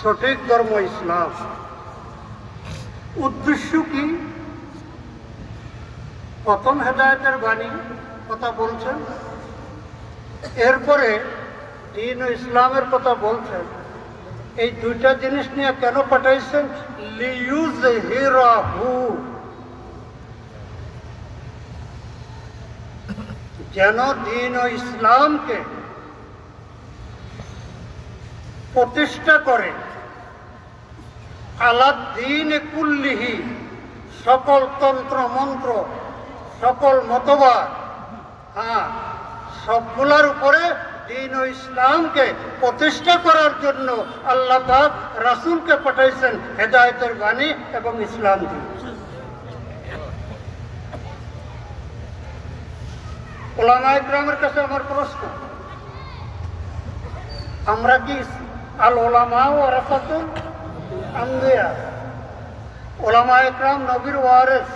সঠিক ধর্ম ইসলাম। উদ্দেশ্য কি? প্রথম হেদায়তের বাণী কথা বলছেন। এরপরে দিন ও ইসলামের কথা বলছেন। এই দুইটা জিনিস নিয়ে কেন পাঠাইছেন? লিউজ হিরাহু যেন দিন ও ইসলামকে প্রতিষ্ঠা করে। আলাদ্দিন কুল্লিহি, সকল তন্ত্র মন্ত্র, সকল মতবাদ হ্যাঁ সবগুলোর উপরে দিন ও ইসলামকে প্রতিষ্ঠা করার জন্য আল্লাহ পাক রাসূলকে পাঠাইছেন হেদায়তের বাণী এবং ইসলাম ওলামা ইকরামের কাছে আমার প্রশ্ন, আমরা কি আল ওলামা ও রাসাতুল আম্বিয়া। ওলামা ইকরাম নবীর ওয়ারেস।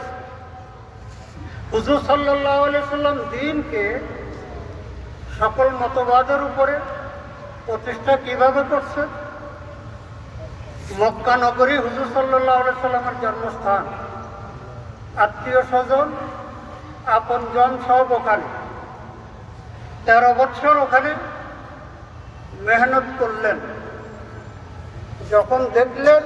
হুজুর সাল্লাহ সাল্লাম দিনকে সকল মতবাদের উপরে প্রতিষ্ঠা কীভাবে করছে? মক্কা নগরী হুজুর সাল্লাহ সাল্লামের জন্মস্থান। আত্মীয় স্বজন, আপনজন সব ওখানে। তেরো বছর ওখানে মেহনত করলেন। যখন দেখলেন